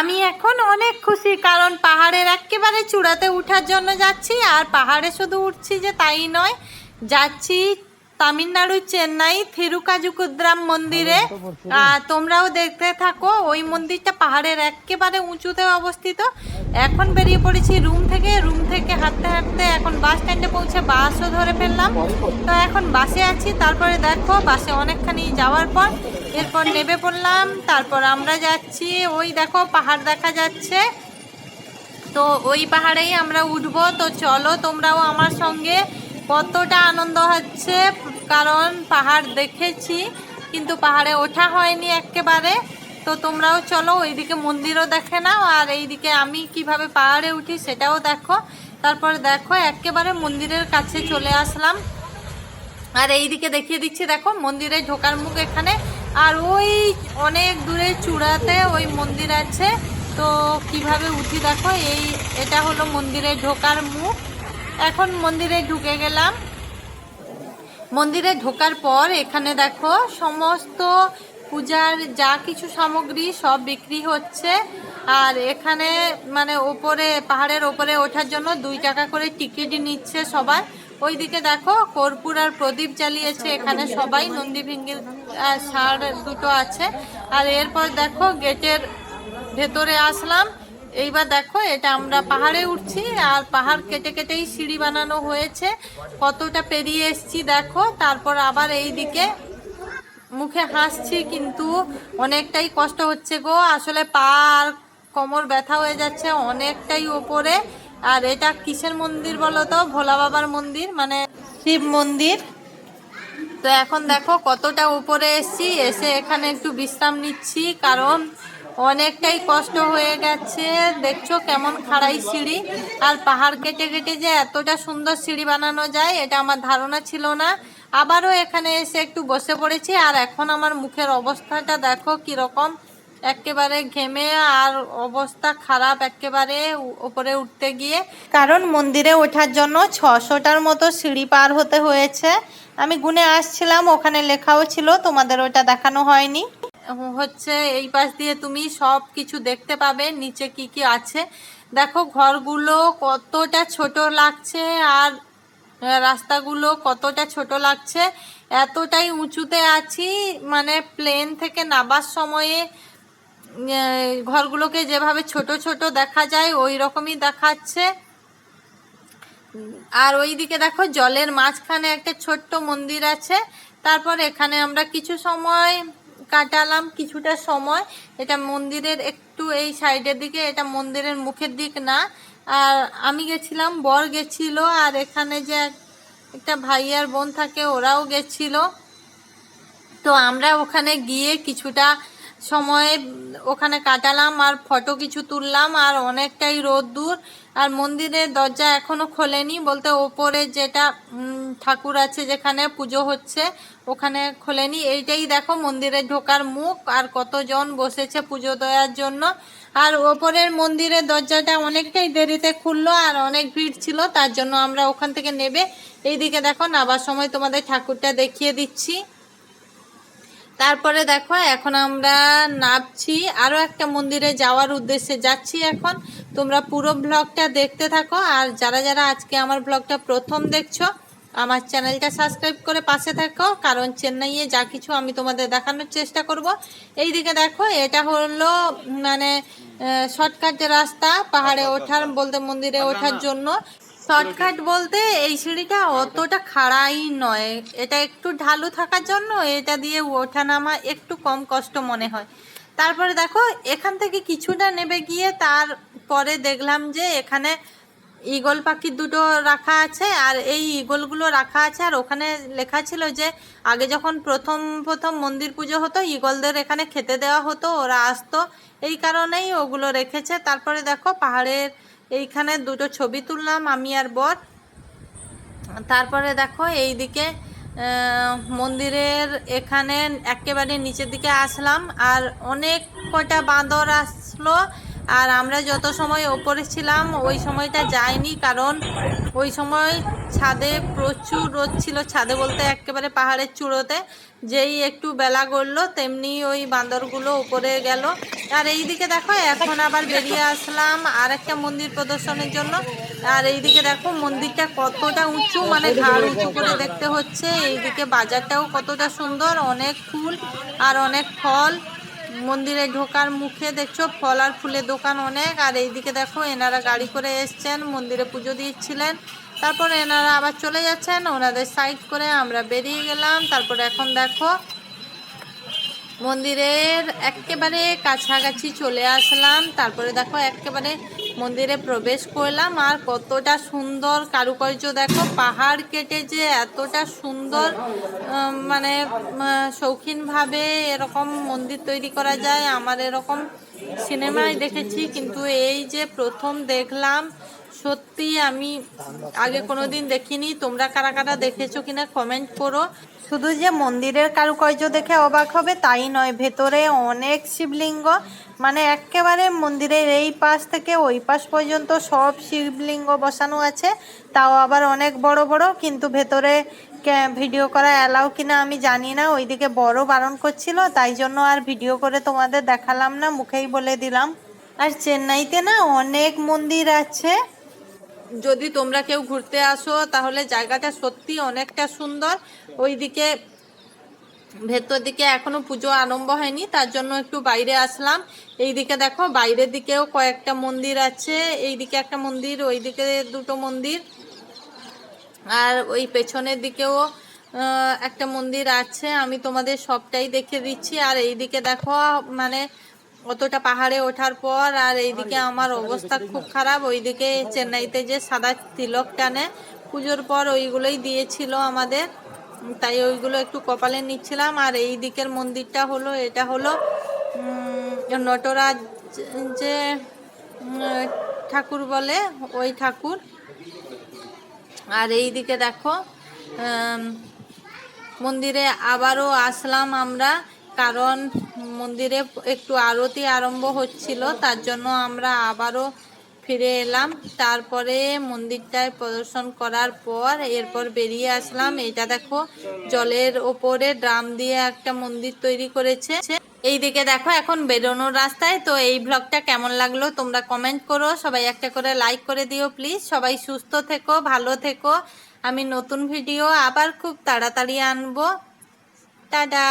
আমি এখন অনেক খুশি কারণ পাহাড়ের একেবারে চূড়াতে উঠার জন্য যাচ্ছি আর পাহাড়ে শুধু উঠছি যে তাই নয় যাচ্ছি তামিলনাড়ু চেন্নাই থিরুকাজুকুদ্রাম মন্দিরে। আর তোমরাও দেখতে থাকো ওই মন্দিরটা পাহাড়ের একেবারে উঁচুতে অবস্থিত। এখন বেরিয়ে পড়েছি রুম থেকে রুম থেকে হাঁটতে হাঁটতে এখন বাস স্ট্যান্ডে পৌঁছে বাসও ধরে ফেললাম। তো এখন বাসে আছি তারপরে দেখো বাসে অনেকখানি যাওয়ার পর এরপর নেমে পড়লাম, তারপর আমরা যাচ্ছি, ওই দেখো পাহাড় দেখা যাচ্ছে। তো ওই পাহাড়েই আমরা উঠবো। তো চলো, তোমরাও আমার সঙ্গে। কতটা আনন্দ হচ্ছে, কারণ পাহাড় দেখেছি, কিন্তু পাহাড়ে ওঠা হয়নি একেবারে। তো তোমরাও চলো, ওইদিকে মন্দিরও দেখে নাও, আর এইদিকে আমি কীভাবে পাহাড়ে উঠি সেটাও দেখো। তারপর দেখো, একেবারে মন্দিরের কাছে চলে আসলাম। আর এইদিকে দেখিয়ে দিচ্ছি, দেখো মন্দিরে ঢোকার মুখ এখানে। আর ওই অনেক দূরে চূড়াতে ওই মন্দির আছে। তো কীভাবে উঠি দেখো, এই এটা হলো মন্দিরে ঢোকার মুখ। এখন মন্দিরে ঢুকে গেলাম। মন্দিরে ঢোকার পর এখানে দেখো সমস্ত পূজার যা কিছু সামগ্রী সব বিক্রি হচ্ছে। আর এখানে মানে ওপরে, পাহাড়ের ওপরে ওঠার জন্য দুই টাকা করে টিকিট নিচ্ছে সবাই। ওইদিকে দেখো, কর্পূর আর প্রদীপ জ্বালিয়েছে এখানে সবাই, নন্দী ভিঙ্গির সার দুটো আছে। আর এরপর দেখো, গেটের ভেতরে আসলাম। এইবার দেখো, এটা আমরা পাহাড়ে উঠছি, আর পাহাড় কেটে কেটেই সিঁড়ি বানানো হয়েছে। কতটা পেরিয়ে এসছি দেখো, তারপর আবার এই দিকে মুখে হাসছি, কিন্তু অনেকটাই কষ্ট হচ্ছে গো। আসলে পা আর কোমর ব্যথা হয়ে যাচ্ছে অনেকটাই ওপরে। আর এটা কিসের মন্দির বলো তো? ভোলা বাবার মন্দির মানে শিব মন্দির। তো এখন দেখো কতটা উপরে এসছি, এসে এখানে একটু বিশ্রাম নিচ্ছি, কারণ অনেকটাই কষ্ট হয়ে গেছে। দেখছ কেমন খাড়াই সিঁড়ি, আর পাহাড় কেটে কেটে যে এতটা সুন্দর সিঁড়ি বানানো যায়, এটা আমার ধারণা ছিল না। আবারও এখানে এসে একটু বসে পড়েছি, আর এখন আমার মুখের অবস্থাটা দেখো কীরকম। একেবারে ঘেমে আর অবস্থা খারাপ একেবারে উপরে উঠতে গিয়ে। কারণ মন্দিরে ওঠার জন্য ছশোটার মতো সিঁড়ি পার হতে হয়েছে। আমি গুনে আসছিলাম ওখানে লেখাও ছিল তোমাদের ওটা দেখানো হয়নি। হচ্ছে এই পাশ দিয়ে তুমি সব কিছু দেখতে পাবে নিচে কি কি আছে। দেখো ঘরগুলো কতটা ছোট লাগছে আর রাস্তাগুলো কতটা ছোট লাগছে। এতটাই উঁচুতে আছি মানে প্লেন থেকে নাবার সময়ে ঘরগুলোকে যেভাবে ছোট ছোট দেখা যায় ওই রকমই দেখাচ্ছে। আর ওইদিকে দেখো, জলের মাঝখানে একটা ছোট্ট মন্দির আছে। তারপর এখানে আমরা কিছু সময় কাটালাম, কিছুটা সময়। এটা মন্দিরের একটু এই সাইডের দিকে, এটা মন্দিরের মুখের দিক না। আর আমি গেছিলাম, বর গেছিল, আর এখানে যে এক- একটা ভাই আর বোন থাকে, ওরাও গেছিল। তো আমরা ওখানে গিয়ে কিছুটা সময় ওখানে কাটালাম আর ফটো কিছু তুললাম আর অনেকটাই রোদ্দুর আর মন্দিরের দরজা এখনও খোলেনি, বলতে ওপরে যেটা ঠাকুর আছে যেখানে পুজো হচ্ছে, ওখানে খোলেনি। এইটাই দেখো মন্দিরে ঢোকার মুখ আর কতজন বসেছে পুজো দেওয়ার জন্য। আর ওপরের মন্দিরের দরজাটা অনেকটাই দেরিতে খুললো আর অনেক ভিড় ছিল, তার জন্য আমরা ওখান থেকে নেবে। এইদিকে দেখো নাবার সময় তোমাদের ঠাকুরটা দেখিয়ে দিচ্ছি। তারপরে দেখো এখন আমরা নামছি। আরও একটা মন্দিরে যাওয়ার উদ্দেশ্যে যাচ্ছি এখন। তোমরা পুরো ব্লগটা দেখতে থাকো। আর যারা যারা আজকে আমার ব্লগটা প্রথম দেখছ আমার চ্যানেলটা সাবস্ক্রাইব করে পাশে থাকো কারণ চেন্নাইয়ে যা কিছু আমি তোমাদের দেখানোর চেষ্টা করব। এইদিকে দেখো এটা হলো মানে শর্টকাট রাস্তা পাহাড়ে ওঠার বলতে মন্দিরে ওঠার জন্য। শর্টকাট বলতে এই সিঁড়িটা অতটা খাড়াই নয়। এটা একটু ঢালু থাকার জন্য এটা দিয়ে ওঠা নামা একটু কম কষ্ট মনে হয়। তারপরে দেখো, এখান থেকে কিছুটা নেবে গিয়ে তারপরে দেখলাম যে এখানে ঈগল পাখি দুটো রাখা আছে আর এই ঈগলগুলো রাখা আছে আর ওখানে লেখা ছিল যে আগে যখন প্রথম প্রথম মন্দির পুজো হতো, ঈগলদের এখানে খেতে দেওয়া হতো, ওরা আসতো। এই কারণেই ওগুলো রেখেছে। তারপরে দেখো, পাহাড়ের এইখানে দুটো ছবি তুললাম, আমি আর বর। তারপরে দেখো এই দিকে মন্দিরের এখানে একেবারে নিচের দিকে আসলাম, আর অনেক কটা বাঁদর আসলো। আর আমরা যত সময় ওপরে ছিলাম, ওই সময়টা যায়নি কারণ ওই সময় ছাদে প্রচুর রোদ ছিল, ছাদে বলতে একেবারে পাহাড়ের চূড়োতে। যেই একটু বেলা গড়লো, তেমনি ওই বান্দরগুলো উপরে গেল। আর এই দিকে দেখো, এখন আবার বেরিয়ে আসলাম আর একটা মন্দির প্রদর্শনের জন্য। আর এইদিকে দেখো, মন্দিরটা কতটা উঁচু মানে ঘাড় উঁচু করে দেখতে হচ্ছে। এইদিকে বাজারটাও কতটা সুন্দর, অনেক ফুল আর অনেক ফল। মন্দিরে ঢোকার মুখে দেখছ ফল আর ফুলের দোকান অনেক, আর এইদিকে দেখো এনারা গাড়ি করে এসছেন, মন্দিরে পুজো দিচ্ছিলেন। তারপর এনারা আবার চলে যাচ্ছেন, ওনাদের সাইড করে আমরা বেরিয়ে গেলাম। তারপর এখন দেখো মন্দিরের একেবারে কাছাকাছি চলে আসলাম। তারপরে দেখো একেবারে মন্দিরে প্রবেশ করলাম আর কতটা সুন্দর কারুকার্য দেখো, পাহাড় কেটে যে এতটা সুন্দর মানে শৌখিনভাবে এরকম মন্দির তৈরি করা যায়, আমার এরকম সিনেমায় দেখেছি, কিন্তু এই যে প্রথম দেখলাম, সত্যি আমি আগে কোনোদিন দেখিনি। তোমরা কারা কারা দেখেছ কিনা কমেন্ট করো। শুধু যে মন্দিরের কারুকার্য দেখে অবাক হবে তাই নয়, ভেতরে অনেক শিবলিঙ্গ। মানে একেবারে মন্দিরের এই পাশ থেকে ওই পাশ পর্যন্ত সব শিবলিঙ্গ বসানো আছে। তাও আবার অনেক বড় বড়, কিন্তু ভেতরে ভিডিও করা অ্যালাউ কিনা আমি জানি না, ওইদিকে বড় বারণ করছিল, তাই জন্য আর ভিডিও করে তোমাদের দেখালাম না, মুখেই বলে দিলাম। আর চেন্নাইতে না অনেক মন্দির আছে। যদি তোমরা কেউ ঘুরতে আসো, তাহলে জায়গাটা সত্যি অনেকটা সুন্দর। ওইদিকে, ভেতর দিকে এখনও পুজো আরম্ভ হয়নি, তার জন্য একটু বাইরে আসলাম। এইদিকে দেখো, বাইরের দিকেও কয়েকটা মন্দির আছে, এইদিকে একটা মন্দির, ওইদিকে দুটো মন্দির। আর ওই পেছনের দিকেও একটা মন্দির আছে, আমি তোমাদের সবটাই দেখে দিচ্ছি। আর এইদিকে দেখো মানে অতটা পাহাড়ে ওঠার পর, আর এইদিকে আমার অবস্থা খুব খারাপ। ওইদিকে চেন্নাইতে যে সাদা তিলক টানে, পুজোর পর ওইগুলোই দিয়েছিল আমাদের। তাই ওইগুলো একটু কপালে নিচ্ছিলাম। আর এই দিকের মন্দিরটা হলো, এটা হলো নটরাজ যে ঠাকুর বলে, ওই ঠাকুর। আর এই দিকে দেখো মন্দিরে আবারও আসলাম আমরা, কারণ মন্দিরে একটু আরতি আরম্ভ হচ্ছিল, তার জন্য আমরা আবারও ফিরে এলাম। তারপরে মন্দিরটায় প্রদর্শন করার পর এরপর বেরিয়ে আসলাম। এটা দেখো, জলের ওপরে ড্রাম দিয়ে একটা মন্দির তৈরি করেছে। এইদিকে দেখো, এখন বেরোনোর রাস্তায়। তো এই ব্লগটা কেমন লাগল তোমরা কমেন্ট করো। সবাই একটা করে লাইক করে দিও প্লিজ সবাই সুস্থ থেকো, ভালো থেকো। আমি নতুন ভিডিও আবার খুব তাড়াতাড়ি আনব। টাটা!